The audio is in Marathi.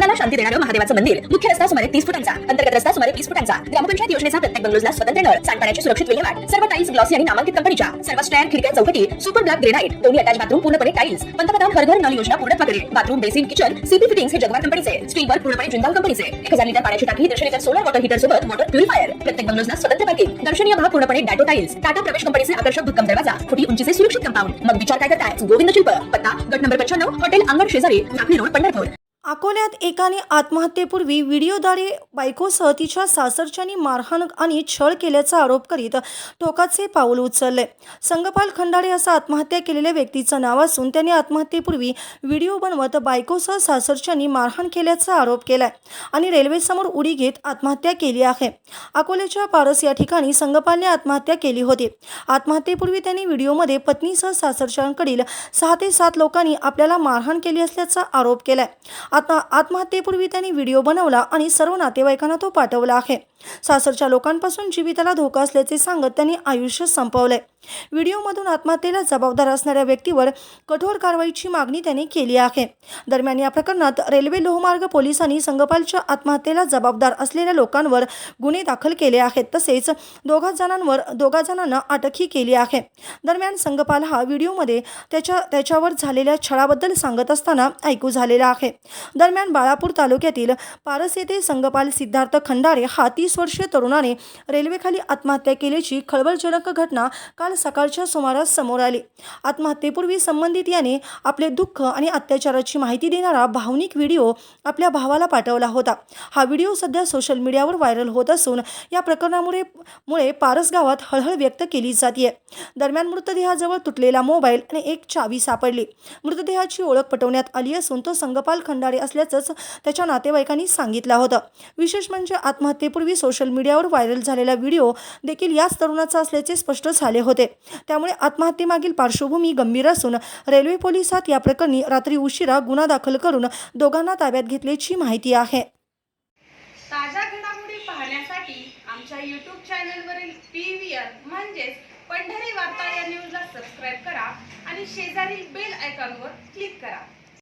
मनाला शांती देणारं महादेवाचं मंदिर मुख्य रस्ता सुमारे तीस फुटांचा अंतर्गत रस्ता सुमारे तीस फुटांचा ग्रामपंचायत योजनेचा प्रत्येक बंगलोजला स्वतंत्र नळ सांडपाण्याची सुरक्षित विल्हेवाट सर्व टाईल्स ग्लॉसी आणि नामांकित कंपनीच्या सर्व स्टँड खिडक्या चौकटी सुपर ब्लॅक ग्रेनाइट दोन्ही अटॅच बाथरूम पूर्णपणे टाईल्स पंतप्रधान हर घर नळ योजना पूर्णत्व करेल bathroom basin kitchen C P fittings हे जगवार कंपनीचे स्टील वर्क पूर्णपणे जिंदाल कंपनीचे एक हजार लिटर पाण्याची टाकी दीडशे लिटर सोलर वॉटर हीटर सोबत वॉटर प्युरिफायर प्रत्येक बंगलोजला स्वतंत्र पार्किंग दर्शनीय भाग पूर्णपणे डॅटो टाईल्स टाटा प्रवेश कंपनीचे आकर्षक भक्कम दरवाजा खोटी उंचीचे सुरक्षित कंपाऊंड मग विचार काय करताय? गोविंद शिल्प पत्ता गट नंबर पंच्याण्णव हॉटेल अंगण शेजारी नागरी रोड पंढरपूर. अकोल्यात एकाने आत्महत्येपूर्वी व्हिडिओद्वारे बायकोसह तिच्या सासरच्यानी मारहाण आणि छळ केल्याचा आरोप करीत टोकाचे पाऊल उचलले. संगपाल खंडारे असं आत्महत्या केलेल्या व्यक्तीचं नाव असून त्याने आत्महत्येपूर्वी व्हिडिओ बनवत बायकोसह सासरच्यानी मारहाण केल्याचा आरोप केलाय आणि रेल्वेसमोर उडी घेत आत्महत्या केली आहे. अकोल्याच्या पारस या ठिकाणी संगपालने आत्महत्या केली होती. आत्महत्येपूर्वी त्यांनी व्हिडिओमध्ये पत्नीसह सासरच्यांकडील सहा ते सात लोकांनी आपल्याला मारहाण केली असल्याचा आरोप केलाय. आता आत्महत्येपूर्वी त्यांनी व्हिडिओ बनवला आणि सर्व नातेवाईकांना तो पाठवला आहे. सासरच्या लोकांपासून जीविताला धोका असल्याचे सांगत त्यांनी आयुष्य संपवलंय. व्हिडिओमधून आत्महत्येला जबाबदार असणाऱ्या व्यक्तीवर कठोर कारवाईची मागणी त्यांनी केली आहे. दरम्यान या प्रकरणात रेल्वे लोहमार्ग पोलिसांनी संगपालच्या आत्महत्येला जबाबदार असलेल्या लोकांवर गुन्हे दाखल केले आहेत. तसेच दोघा जणांवर दोघा जणांना अटकही केली आहे. दरम्यान संगपाल हा व्हिडिओमध्ये त्याच्या त्याच्यावर झालेल्या छळाबद्दल सांगत असताना ऐकू झालेला आहे. दरम्यान बाळापूर तालुक्यातील पारस येथे संगपाल सिद्धार्थ खंडारे हा तीस वर्षीय तरुणाने रेल्वेखाली आत्महत्या केल्याची खळबळजनक घटना काल सकाळच्या सुमारास समोर आली. आत्महत्येपूर्वी संबंधित याने आपले दुःख आणि अत्याचाराची माहिती देणारा भावनिक व्हिडिओ आपल्या भावाला पाठवला होता. हा व्हिडिओ सध्या सोशल मीडियावर व्हायरल होत असून या प्रकरणामुळे मुळे पारस गावात हळहळ व्यक्त केली जाते दरम्यान मृतदेहाजवळ तुटलेला मोबाईल आणि एक चावी सापडली. मृतदेहाची ओळख पटवण्यात आली असून तो संगपाल खंडारे असल्याचंच त्याच्या नातेवाईकांनी सांगितलं होतं. विशेष म्हणजे आत्महत्येपूर्वी सोशल मीडियावर व्हायरल झालेला व्हिडिओ देखील याच तरुणाचा असल्याचे स्पष्ट झाले होते. त्यामुळे आत्महत्येमागील पार्श्वभूमी गंभीर असून रेल्वे पोलिसात या प्रकरणी रात्री उशिरा गुन्हा दाखल करून दोघांना ताब्यात घेतल्याची माहिती आहे. ताज्या घडामोडी पाहण्यासाठी आमच्या यूट्यूब चॅनलवरील पी व्ही आर म्हणजेच पंढरी वार्ता या न्यूजला सबस्क्राईब करा आणि शेजारील बेल आयकॉनवर क्लिक करा.